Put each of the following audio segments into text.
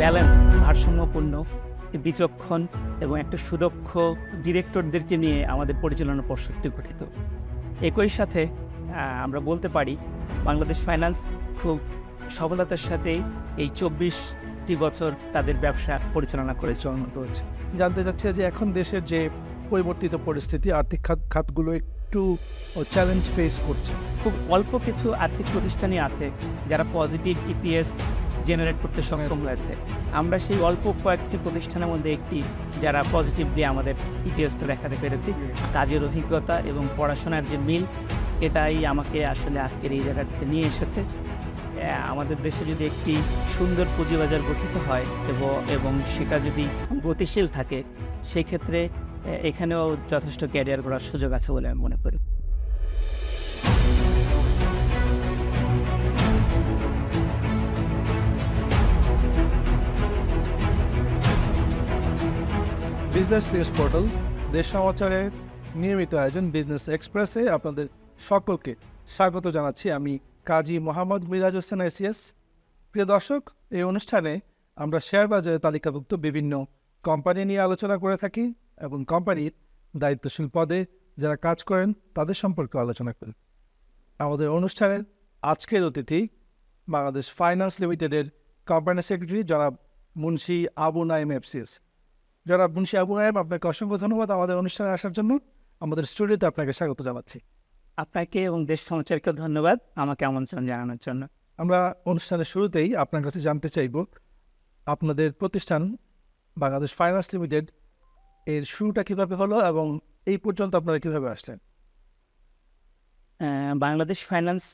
Balance ভারসাম্যপূর্ণ বিচক্ষণ এবং একটা সুদক্ষ ডিরেক্টরদেরকে নিয়ে আমাদের পরিচালনা পর্ষদটি গঠিত। একই সাথে আমরা বলতে পারি বাংলাদেশ ফাইন্যান্স খুব সফলতার সাথে এই চব্বিশটি বছর তাদের ব্যবসা পরিচালনা করে চলমান রয়েছে জানতে চাচ্ছে যে এখন দেশের যে পরিবর্তিত পরিস্থিতি আর্থিক খাত খাতগুলো একটু চ্যালেঞ্জ ফেস করছে। খুব অল্প কিছু আর্থিক প্রতিষ্ঠানই আছে যারা পজিটিভ ইপিএস জেনারেট করতে সক্ষম হয়েছে। আমরা সেই অল্প কয়েকটি প্রতিষ্ঠানের মধ্যে একটি যারা পজিটিভলি আমাদের ইতিহাসটা দেখাতে পেরেছি কাজের অভিজ্ঞতা এবং পড়াশোনার যে মিল, এটাই আমাকে আসলে আজকের এই জায়গাটাতে নিয়ে এসেছে। আমাদের দেশে যদি একটি সুন্দর পুঁজিবাজার গঠিত হয় এবং এবং সেটা যদি গতিশীল থাকে সেই ক্ষেত্রে এখানেও যথেষ্ট ক্যারিয়ার করার সুযোগ আছে বলে আমি মনে করি। বিজনেস নিউজ পোর্টাল, দেশ সমাচারের নিয়মিত আয়োজন বিজনেস এক্সপ্রেসে আপনাদের সকলকে স্বাগত জানাচ্ছি আমি কাজী মোহাম্মদ মিরাজ হোসেন এসিএস। প্রিয় দর্শক, এই অনুষ্ঠানে আমরা শেয়ার বাজারে তালিকাভুক্ত বিভিন্ন কোম্পানি নিয়ে আলোচনা করে থাকি এবং কোম্পানির দায়িত্বশীল পদে যারা কাজ করেন তাদের সম্পর্কে আলোচনা করি। আমাদের অনুষ্ঠানের আজকের অতিথি বাংলাদেশ ফাইন্যান্স লিমিটেডের কোম্পানি সেক্রেটারি জনাব মুন্সি আবু নাইম এফসিএস। জনাব মুন্সি আবু নাইম আপনাকে অসংখ্য ধন্যবাদ আমাদের অনুষ্ঠানে আসার জন্য। আমাদের স্টুডিওতে আপনাকে স্বাগত জানাচ্ছি। আপনাকে এবং দেশ সমাচারকে ধন্যবাদ আমাকে আমন্ত্রণ জানানোর জন্য। আমরা অনুষ্ঠানের শুরুতেই আপনার কাছে জানতে চাইব আপনাদের প্রতিষ্ঠান বাংলাদেশ ফাইন্যান্স লিমিটেড এর শুরুটা কীভাবে হলো এবং এই পর্যন্ত আপনারা কীভাবে আসলেন? বাংলাদেশ ফাইন্যান্স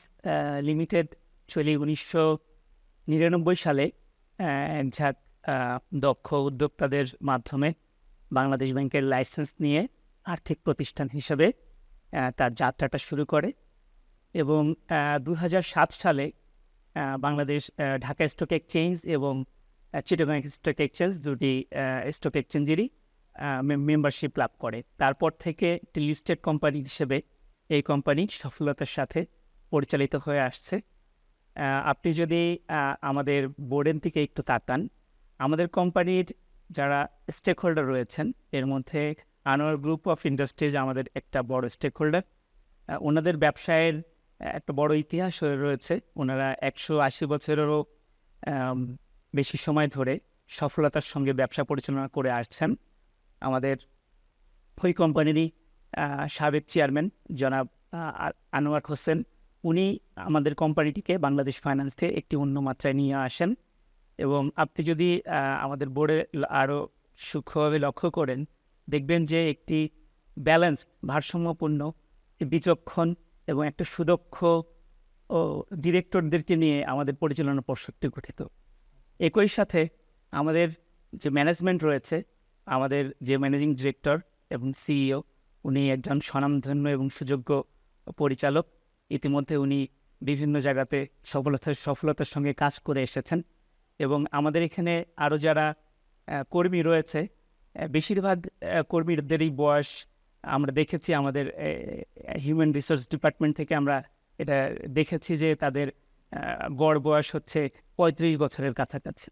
লিমিটেড চলি উনিশশো নিরানব্বই সালে এক ঝাঁক দক্ষ উদ্যোক্তাদের মাধ্যমে বাংলাদেশ ব্যাংকের লাইসেন্স নিয়ে আর্থিক প্রতিষ্ঠান হিসেবে তার যাত্রাটা শুরু করে এবং দু হাজার সাত সালে বাংলাদেশ ঢাকা স্টক এক্সচেঞ্জ এবং চিটাগাং স্টক এক্সচেঞ্জ দুটি স্টক এক্সচেঞ্জেরই মেম্বারশিপ লাভ করে। তারপর থেকে একটি লিস্টেড কোম্পানি হিসেবে এই কোম্পানি সফলতার সাথে পরিচালিত হয়ে আসছে। আপনি যদি আমাদের বোর্ডের দিকে একটু তাকান আমাদের কোম্পানির যারা স্টেক হোল্ডার রয়েছেন, এর মধ্যে আনোয়ার গ্রুপ অফ ইন্ডাস্ট্রিজ আমাদের একটা বড় স্টেক হোল্ডার ওনাদের ব্যবসায়ের একটা বড় ইতিহাস হয়ে রয়েছে। ওনারা একশো আশি বছরেরও বেশি সময় ধরে সফলতার সঙ্গে ব্যবসা পরিচালনা করে আসছেন। আমাদের ওই কোম্পানিরই সাবেক চেয়ারম্যান জনাব আনোয়ার হোসেন। উনি আমাদের কোম্পানিটিকে বাংলাদেশ ফাইন্যান্স থেকে একটি অন্য মাত্রায় নিয়ে আসেন। এবং আপনি যদি আমাদের বোর্ডে আরও সূক্ষ্মভাবে লক্ষ্য করেন, দেখবেন যে একটি ব্যালেন্স ভারসাম্যপূর্ণ, বিচক্ষণ এবং একটা সুদক্ষ, ও ডিরেক্টরদেরকে নিয়ে আমাদের পরিচালনা পর্ষদটি গঠিত। একই সাথে আমাদের যে ম্যানেজমেন্ট রয়েছে, আমাদের যে ম্যানেজিং ডিরেক্টর এবং সিইও, উনি একজন স্বনামধন্য এবং সুযোগ্য পরিচালক। ইতিমধ্যে উনি বিভিন্ন জায়গাতে সফলতার সফলতার সঙ্গে কাজ করে এসেছেন। এবং আমাদের এখানে আরও যারা কর্মী রয়েছে বেশিরভাগ কর্মীদেরই বয়স আমরা দেখেছি আমাদের হিউম্যান রিসোর্স ডিপার্টমেন্ট থেকে আমরা এটা দেখেছি যে তাদের গড় বয়স হচ্ছে পঁয়ত্রিশ বছরের কাছাকাছি।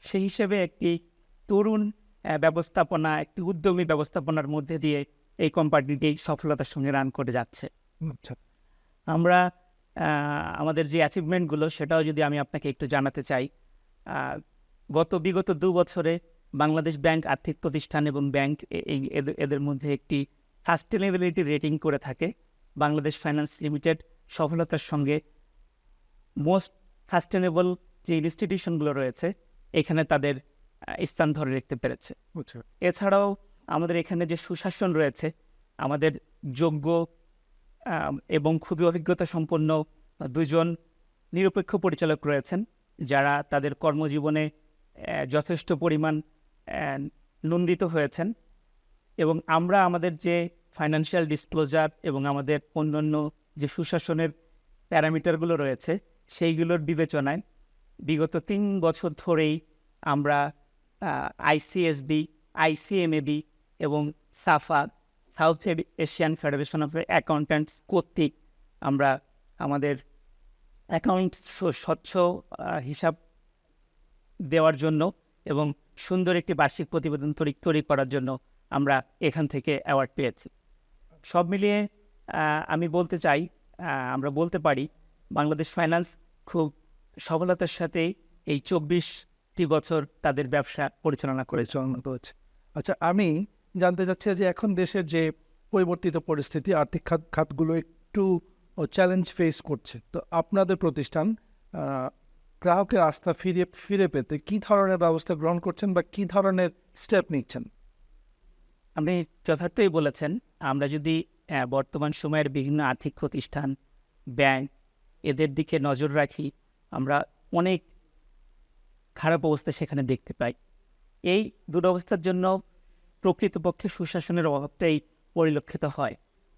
সেই হিসেবে একটি তরুণ ব্যবস্থাপনা একটি উদ্যমী ব্যবস্থাপনার মধ্যে দিয়ে এই কোম্পানিটি সফলতার সঙ্গে রান করে যাচ্ছে। আচ্ছা। আমরা আমাদের যে অ্যাচিভমেন্টগুলো সেটাও যদি আমি আপনাকে একটু জানাতে চাই গত বিগত দু বছরে বাংলাদেশ ব্যাংক আর্থিক প্রতিষ্ঠান এবং ব্যাংক এদের- মধ্যে একটি সাস্টেনেবিলিটি রেটিং করে থাকে। বাংলাদেশ ফাইন্যান্স লিমিটেড সফলতার সঙ্গে মোস্ট সাস্টেনেবল যে ইনস্টিটিউশনগুলো রয়েছে এখানে তাদের স্থান ধরে রাখতে পেরেছে। বুঝছি এছাড়াও আমাদের এখানে যে সুশাসন রয়েছে আমাদের যোগ্য এবং খুবই অভিজ্ঞতা সম্পন্ন দুজন নিরপেক্ষ পরিচালক রয়েছেন। যারা তাদের কর্মজীবনে যথেষ্ট পরিমাণ নন্দিত হয়েছেন এবং আমরা আমাদের যে ফাইন্যান্সিয়াল ডিসক্লোজার এবং আমাদের অন্যান্য যে সুশাসনের প্যারামিটারগুলো রয়েছে, সেইগুলোর বিবেচনায় বিগত তিন বছর ধরেই আমরা আইসিএসবি আইসিএমএবি এবং SAFA, South Asian federation of accountants কর্তৃক আমরা আমাদের অ্যাকাউন্ট স্বচ্ছ হিসাব দেওয়ার জন্য এবং সুন্দর একটি বার্ষিক প্রতিবেদন তৈরি তৈরি করার জন্য আমরা এখান থেকে অ্যাওয়ার্ড পেয়েছি। সব মিলিয়ে আমি বলতে চাই আমরা বলতে পারি বাংলাদেশ ফাইন্যান্স খুব সফলতার সাথে এই চব্বিশটি বছর তাদের ব্যবসা পরিচালনা করেছে। পরিচালনা করেছে। আচ্ছা আমি জানতে চাচ্ছি যে এখন দেশের যে পরিবর্তিত পরিস্থিতি, আর্থিক খাত, খাতগুলো একটু চ্যালেঞ্জ ফেস করছে। তো আপনাদের প্রতিষ্ঠান গ্রাহকের আস্থা ফিরে ফিরে পেতে কি ধরনের ব্যবস্থা গ্রহণ করছেন বা কি ধরনের স্টেপ নিচ্ছেন? আপনি যথার্থই বলেছেন, আমরা যদি বর্তমান সময়ের বিভিন্ন আর্থিক প্রতিষ্ঠান, ব্যাংক, এদের দিকে নজর রাখি, আমরা অনেক খারাপ অবস্থা সেখানে দেখতে পাই। এই দুরবস্থার জন্য প্রকৃতপক্ষে সুশাসনের অভাবটাই পরিলক্ষিত হয়।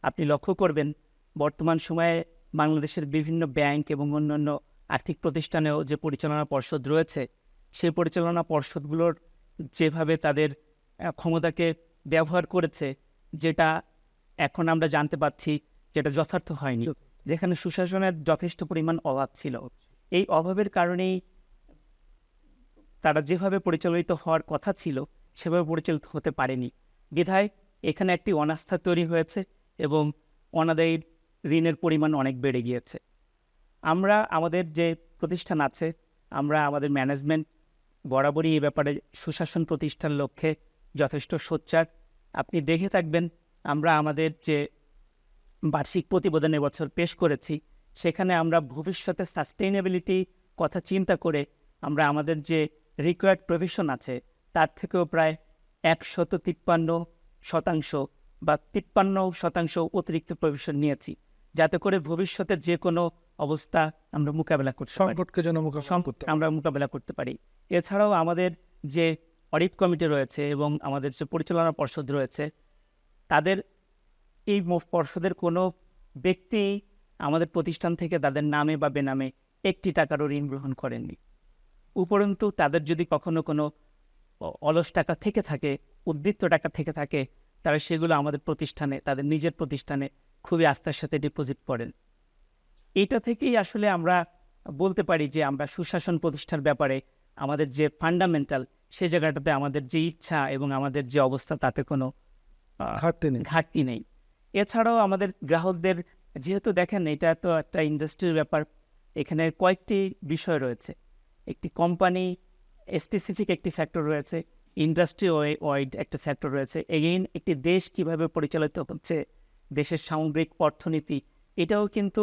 আপনি লক্ষ্য করবেন বর্তমান সময়ে বাংলাদেশের বিভিন্ন ব্যাংক এবং অন্যান্য আর্থিক প্রতিষ্ঠানেও যে পরিচালনা পর্ষদ রয়েছে, সেই পরিচালনা পর্ষদগুলোর যেভাবে তাদের ক্ষমতাকে ব্যবহার করেছে, যেটা এখন আমরা জানতে পাচ্ছি যেটা যথার্থ হয়নি, যেখানে সুশাসনের যথেষ্ট পরিমাণ অভাব ছিল। এই অভাবের কারণেই তারা যেভাবে পরিচালিত হওয়ার কথা ছিল, সেভাবে পরিচালিত হতে পারেনি। বিধায় এখানে একটি অনাস্থা তৈরি হয়েছে এবং অনাদায়ী ঋণের পরিমাণ অনেক বেড়ে গিয়েছে। আমরা আমাদের যে প্রতিষ্ঠান আছে, আমরা আমাদের ম্যানেজমেন্ট বরাবরই এ ব্যাপারে সুশাসন প্রতিষ্ঠান লক্ষ্যে যথেষ্ট সোচ্চার। আপনি দেখে থাকবেন, আমরা আমাদের যে বার্ষিক প্রতিবেদন এবছর পেশ করেছি, সেখানে আমরা ভবিষ্যতে সাস্টেইনেবিলিটি কথা চিন্তা করে আমরা আমাদের যে রিকোয়ার্ড প্রভিশন আছে, তার থেকেও প্রায় একশত তিপ্পান্ন শতাংশ বা তিপ্পান্ন শতাংশ অতিরিক্ত প্রভিশন নিয়েছি। যাতে করে ভবিষ্যতের যে কোনো অবস্থা আমরা মোকাবেলা করতে সংকটকে যেন করতে আমরা মোকাবেলা করতে পারি। এছাড়াও আমাদের যে অডিট কমিটি রয়েছে এবং আমাদের যে পরিচালনা পর্ষদ রয়েছে তাদের এই পর্ষদের কোনো ব্যক্তি আমাদের প্রতিষ্ঠান থেকে তাদের নামে বা বেনামে একটি টাকারও ঋণ গ্রহণ করেননি। উপরন্তু তাদের যদি কখনো কোনো অলস টাকা থেকে থাকে উদ্বৃত্ত টাকা থেকে থাকে তারা সেগুলো আমাদের প্রতিষ্ঠানে তাদের নিজের প্রতিষ্ঠানে খুবই আস্থার সাথে ডিপোজিট করেন। এটা থেকেই আসলে আমরা বলতে পারি যে আমরা সুশাসন প্রতিষ্ঠার ব্যাপারে আমাদের যে ফান্ডামেন্টাল সেই জায়গাটাতে আমাদের যে ইচ্ছা এবং আমাদের যে অবস্থা তাতে কোনো ঘাটতি নেই। ঘাটতি নেই। এছাড়াও আমাদের গ্রাহকদের যেহেতু দেখেন এটা তো একটা ইন্ডাস্ট্রির ব্যাপার এখানে কয়েকটি বিষয় রয়েছে। একটি কোম্পানি স্পেসিফিক একটি ফ্যাক্টর রয়েছে ইন্ডাস্ট্রি ওয়াইড একটা ফ্যাক্টর রয়েছে। এগেইন একটি দেশ কীভাবে পরিচালিত হচ্ছে দেশের সামগ্রিক অর্থনীতি এটাও কিন্তু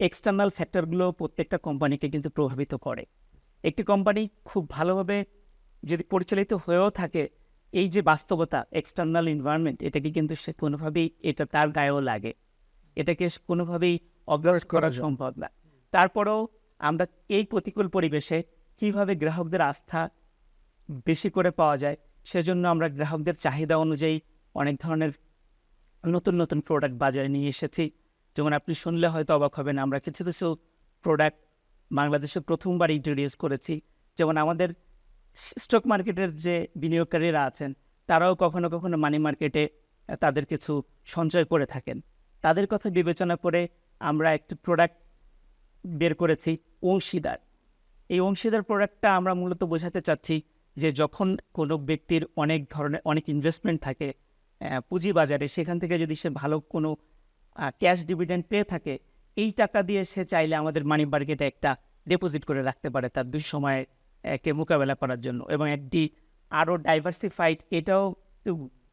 এক্সটার্নাল ফ্যাক্টরগুলো প্রত্যেকটা কোম্পানিকে কিন্তু প্রভাবিত করে। একটি কোম্পানি খুব ভালোভাবে যদি পরিচালিত হয়েও থাকে এই যে বাস্তবতা এক্সটার্নাল এনভায়রনমেন্ট এটাকে কিন্তু সে কোনোভাবেই এটা তার গায়েও লাগে। এটাকে কোনোভাবেই অগ্রাস করা সম্ভব না। তারপরেও আমরা এই প্রতিকূল পরিবেশে কীভাবে গ্রাহকদের আস্থা বেশি করে পাওয়া যায় সেজন্য আমরা গ্রাহকদের চাহিদা অনুযায়ী অনেক ধরনের নতুন নতুন প্রোডাক্ট বাজারে নিয়ে এসেছি। যেমন আপনি শুনলে হয়তো অবাক হবেন, আমরা কিছু কিছু প্রোডাক্ট বাংলাদেশে প্রথমবার ইন্ট্রোডিউস করেছি। যেমন আমাদের স্টক মার্কেটের যে বিনিয়োগকারীরা আছেন, তারাও কখনো কখনো মানি মার্কেটে তাদের কিছু সঞ্চয় করে থাকেন। তাদের কথা বিবেচনা করে আমরা একটি প্রোডাক্ট বের করেছি, অংশীদার। এই অংশীদার প্রোডাক্টটা আমরা মূলত বোঝাতে চাচ্ছি যে যখন কোনো ব্যক্তির অনেক ধরনের, অনেক ইনভেস্টমেন্ট থাকে আহ, পুঁজি বাজারে সেখান থেকে যদি সে ভালো কোনো ক্যাশ ডিভিডেন্ড পেয়ে থাকে এই টাকা দিয়ে সে চাইলে আমাদের মানি মার্কেটে একটা ডিপোজিট করে রাখতে পারে তার দুঃসময় একে মোকাবেলা করার জন্য। এবং একটি আরও ডাইভার্সিফাইড এটাও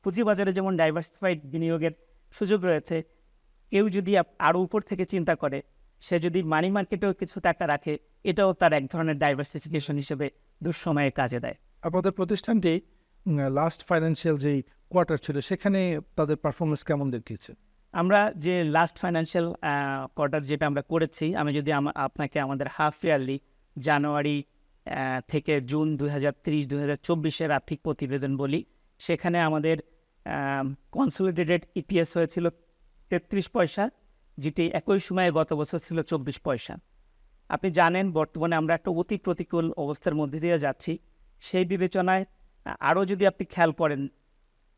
পুঁজিবাজারে যেমন ডাইভার্সিফাইড বিনিয়োগের সুযোগ রয়েছে কেউ যদি আরও উপর থেকে চিন্তা করে সে যদি মানি মার্কেটেও কিছু টাকা রাখে এটাও তার এক ধরনের ডাইভার্সিফিকেশন হিসেবে দুঃসময়ে কাজে দেয়। আপনাদের প্রতিষ্ঠানটি লাস্ট ফাইন্যান্সিয়াল যেই কোয়ার্টার ছিল, সেখানে তাদের পারফরমেন্স কেমন দেখিয়েছে? আমরা যে লাস্ট ফাইন্যান্সিয়াল কোয়ার্টার যেটা আমরা করেছি, আমি যদি আপনাকে আমাদের হাফ ইয়ারলি জানুয়ারি থেকে জুন দুই হাজার তিরিশ দুই হাজার চব্বিশের আর্থিক প্রতিবেদন বলি, সেখানে আমাদের কনসোলিডেটেড ইপিএস হয়েছিল তেত্রিশ পয়সা, যেটি একই সময়ে গত বছর ছিল চব্বিশ পয়সা। আপনি জানেন, বর্তমানে আমরা একটা অতি প্রতিকূল অবস্থার মধ্যে দিয়ে যাচ্ছি। সেই বিবেচনায় আরও যদি আপনি খেয়াল করেন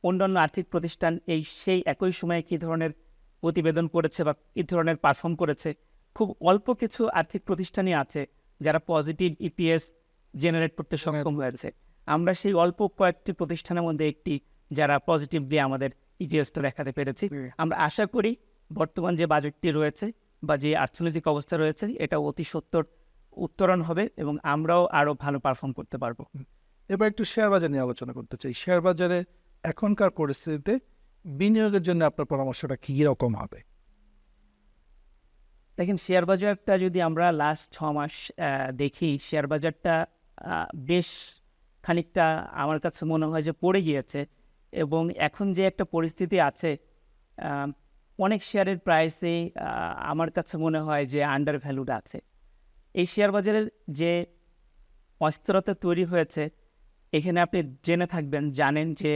অন্যান্য আর্থিক প্রতিষ্ঠান এই সেই একই সময়ে কী ধরনের প্রতিবেদন করেছে বা কী ধরনের পারফর্ম করেছে? খুব অল্প কিছু আর্থিক প্রতিষ্ঠানই আছে যারা পজিটিভ ইপিএস জেনারেট করতে সক্ষম হয়েছে। আমরা সেই অল্প কয়েকটি প্রতিষ্ঠানের মধ্যে একটি যারা পজিটিভলি আমাদের ইতিহাসটা দেখাতে পেরেছি। আমরা আশা করি বর্তমান যে বাজেটটি রয়েছে বা যে অর্থনৈতিক অবস্থা রয়েছে এটা অতি সত্তর উত্তরণ হবে এবং আমরাও আরও ভালো পারফর্ম করতে পারব। এবার একটু শেয়ার বাজার নিয়ে আলোচনা করতে চাই। শেয়ার বাজারে এখনকার পরিস্থিতিতে বিনিয়োগের জন্য আপনার পরামর্শটা কী রকম হবে? দেখেন, শেয়ার বাজারটা যদি আমরা লাস্ট ছ মাস দেখি, শেয়ার বাজারটা বেশ খানিকটা আমার কাছে মনে হয় যে পড়ে গিয়েছে এবং এখন যে একটা পরিস্থিতি আছে অনেক শেয়ারের প্রাইসে আমার কাছে মনে হয় যে আন্ডার ভ্যালুড আছে। এই শেয়ার বাজারের যে অস্থিরতা তৈরি হয়েছে এখানে আপনি জেনে থাকবেন, জানেন যে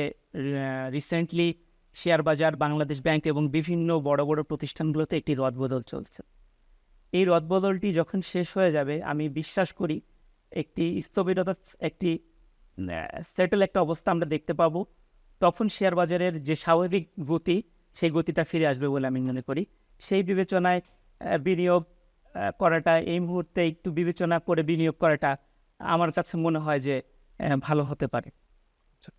রিসেন্টলি শেয়ার বাজার বাংলাদেশ ব্যাংক এবং বিভিন্ন বড় বড় প্রতিষ্ঠানগুলোতে একটি রদবদল চলছে। এই রদবদলটি যখন শেষ হয়ে যাবে, আমি বিশ্বাস করি একটি স্থবিরতা, একটি সেটেল একটা অবস্থা আমরা দেখতে পাবো। তখন শেয়ার বাজারের যে স্বাভাবিক গতি, সেই গতিটা ফিরে আসবে বলে আমি মনে করি। সেই বিবেচনায় বিনিয়োগ করাটা এই মুহূর্তে একটু বিবেচনা করে বিনিয়োগ করাটা আমার কাছে মনে হয় যে ভালো হতে পারে।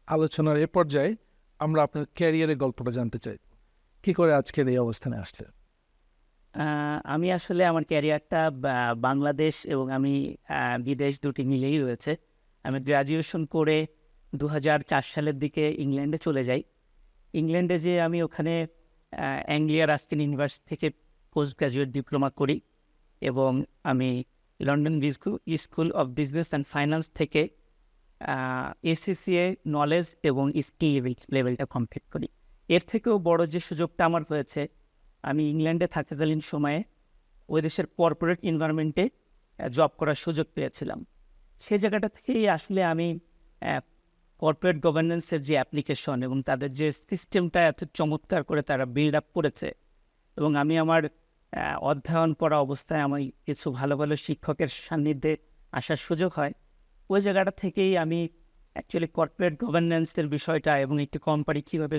আলোচনার এ পর্যায়ে আমরা আপনার ক্যারিয়ারের গল্পটা জানতে চাই। কি করে আজকের এই অবস্থানে আসছে আহ, আমি আসলে আমার ক্যারিয়ারটা বাংলাদেশ এবং আমি বিদেশ দুটি মিলেই রয়েছে। আমি গ্র্যাজুয়েশন করে দু চার সালের দিকে ইংল্যান্ডে চলে যাই। ইংল্যান্ডে যে আমি ওখানে অ্যাংলিয়া রাস্কিন ইউনিভার্সিটি থেকে পোস্ট গ্রাজুয়েট ডিপ্লোমা করি এবং আমি London school of business and finance থেকে এসিসিএ নলেজ এবং স্কিল লেভেলটা কমপ্লিট করি। এর থেকেও বড় যে সুযোগটা আমার হয়েছে, আমি ইংল্যান্ডে থাকাকালীন সময়ে ওই দেশের কর্পোরেট এনভায়রনমেন্টে জব করার সুযোগ পেয়েছিলাম। সে জায়গাটা থেকেই আসলে আমি কর্পোরেট গভর্নেন্সের যে অ্যাপ্লিকেশন এবং তাদের যে সিস্টেমটা এত চমৎকার করে তারা বিল্ড আপ করেছে এবং আমি আমার অধ্যয়ন করা অবস্থায় আমার কিছু ভালো ভালো শিক্ষকের সান্নিধ্যে আসার সুযোগ হয়। ওই জায়গাটা থেকেই আমি অ্যাকচুয়ালি কর্পোরেট গভর্নেন্সের বিষয়টা এবং একটি কোম্পানি কীভাবে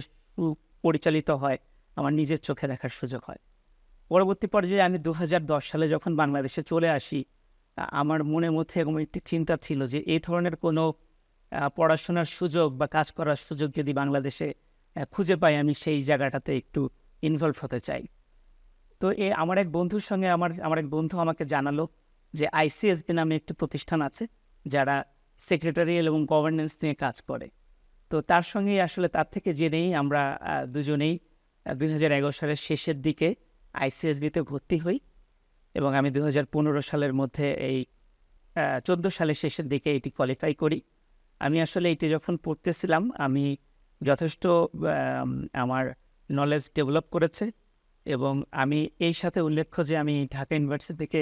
পরিচালিত হয় আমার নিজের চোখে দেখার সুযোগ হয়। পরবর্তী পর্যায়ে আমি দু হাজার দশ সালে যখন বাংলাদেশে চলে আসি, আমার মনে মধ্যে এরকম একটি চিন্তা ছিল যে এই ধরনের কোনো পড়াশোনার সুযোগ বা কাজ করার সুযোগ যদি বাংলাদেশে খুঁজে পাই, আমি সেই জায়গাটাতে একটু ইনভলভ হতে চাই। তো এ আমার এক বন্ধুর সঙ্গে আমার আমার এক বন্ধু আমাকে জানালো যে আইসিএসবি নামে একটি প্রতিষ্ঠান আছে। যারা সেক্রেটারিয়াল এবং গভর্নেন্স নিয়ে কাজ করে। তো তার সঙ্গেই আসলে তার থেকে জেনেই আমরা দুজনেই দুই হাজার এগারো সালের শেষের দিকে আইসিএসবিতে ভর্তি হই এবং আমি দু সালের মধ্যে এই চোদ্দ সালের শেষের দিকে এটি কোয়ালিফাই করি। আমি আসলে এটি যখন পড়তেছিলাম আমি যথেষ্ট আম, আমার নলেজ ডেভেলপ করেছে এবং আমি এই সাথে উল্লেখ্য যে আমি ঢাকা ইউনিভার্সিটি থেকে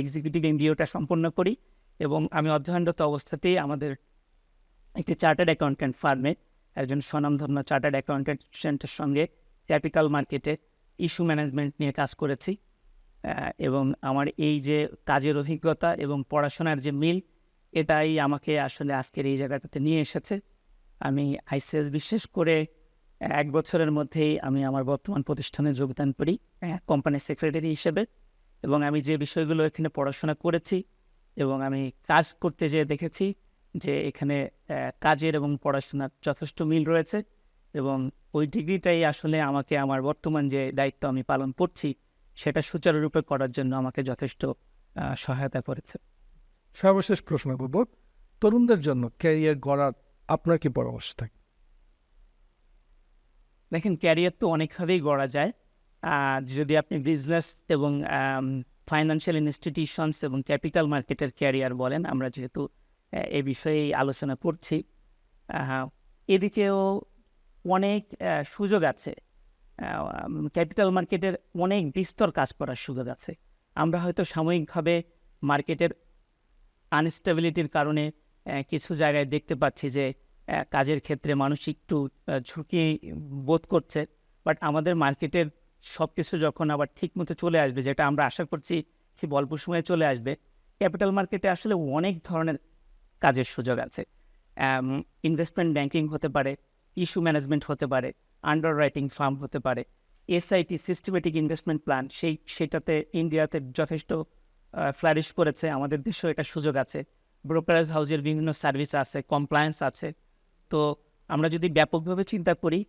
এক্সিকিউটিভ এমবিওটা সম্পন্ন করি। এবং আমি অধ্যয়নরত অবস্থাতেই আমাদের একটি চার্টার্ড অ্যাকাউন্ট্যান্ট ফার্মে একজন স্বনামধন্য চার্টার্ড অ্যাকাউন্ট্যান্টের সঙ্গে ক্যাপিটাল মার্কেটে ইস্যু ম্যানেজমেন্ট নিয়ে কাজ করেছি এবং আমার এই যে কাজের অভিজ্ঞতা এবং পড়াশোনার যে মিল, এটাই আমাকে আসলে আজকের এই জায়গাটাতে নিয়ে এসেছে। আমি আইসিএস বিশেষ করে এক বছরের মধ্যেই আমি আমার বর্তমান প্রতিষ্ঠানে যোগদান করি কোম্পানির সেক্রেটারি হিসেবে। এবং আমি যে বিষয়গুলো এখানে পড়াশোনা করেছি এবং আমি কাজ করতে যেয়ে দেখেছি যে এখানে কাজের এবং পড়াশোনার যথেষ্ট মিল রয়েছে এবং ওই ডিগ্রিটাই আসলে আমাকে আমার বর্তমান যে দায়িত্ব আমি পালন করছি সেটা সুচারুরূপে করার জন্য আমাকে যথেষ্ট সহায়তা করেছে। সর্বশেষ প্রশ্ন করব তরুণদের জন্য ক্যারিয়ার গড়ার আপনার কি পরামর্শ থাকে? দেখেন ক্যারিয়ার তো অনেকভাবেই গড়া যায়। আর যদি আপনি বিজনেস এবং ফাইন্যান্সিয়াল ইনস্টিটিউশনস এবং ক্যাপিটাল মার্কেটের ক্যারিয়ার বলেন, আমরা যেহেতু, এ বিষয়ে আলোচনা করছি। এদিকেও অনেক সুযোগ আছে। ক্যাপিটাল মার্কেটের অনেক বিস্তর কাজ করার সুযোগ আছে। আমরা হয়তো সাময়িকভাবে মার্কেটের আনস্টেবিলিটির কারণে কিছু জায়গায় দেখতে পাচ্ছি যে কাজের ক্ষেত্রে মানুষ একটু ঝুঁকি বোধ করছে। বাট আমাদের মার্কেটের সব কিছু যখন আবার ঠিক মতো চলে আসবে, যেটা আমরা আশা করছি খুব অল্প সময়ে চলে আসবে, ক্যাপিটাল মার্কেটে আসলে অনেক ধরনের কাজের সুযোগ আছে। ইনভেস্টমেন্ট ব্যাংকিং হতে পারে ইস্যু ম্যানেজমেন্ট হতে পারে আন্ডার রাইটিং ফার্ম হতে পারে এসআইটি সিস্টেমেটিক ইনভেস্টমেন্ট প্ল্যান সেই, সেটাতে ইন্ডিয়াতে যথেষ্ট ফ্লারিশ করেছে, আমাদের দেশেও এটা সুযোগ আছে। ব্রোকারেজ হাউসের বিভিন্ন সার্ভিস আছে কমপ্লায়েন্স আছে। তো আমরা যদি ব্যাপকভাবে চিন্তা করি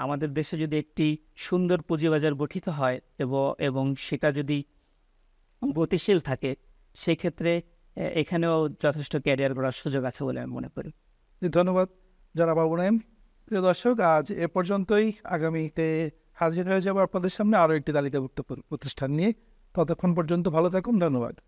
আমাদের দেশে যদি একটি সুন্দর পুঁজিবাজার গঠিত হয় এবং সেটা যদি গতিশীল থাকে, সেক্ষেত্রে এখানেও যথেষ্ট ক্যারিয়ার করার সুযোগ আছে বলে আমি মনে করি। ধন্যবাদ জনাব আবু নাইম প্রিয় দর্শক, আজ এ পর্যন্তই। আগামীতে হাজির হয়ে যাব আপনাদের সামনে আরও একটি তালিকাভুক্ত প্র- প্রতিষ্ঠান নিয়ে। ততক্ষণ পর্যন্ত ভালো থাকুন, ধন্যবাদ।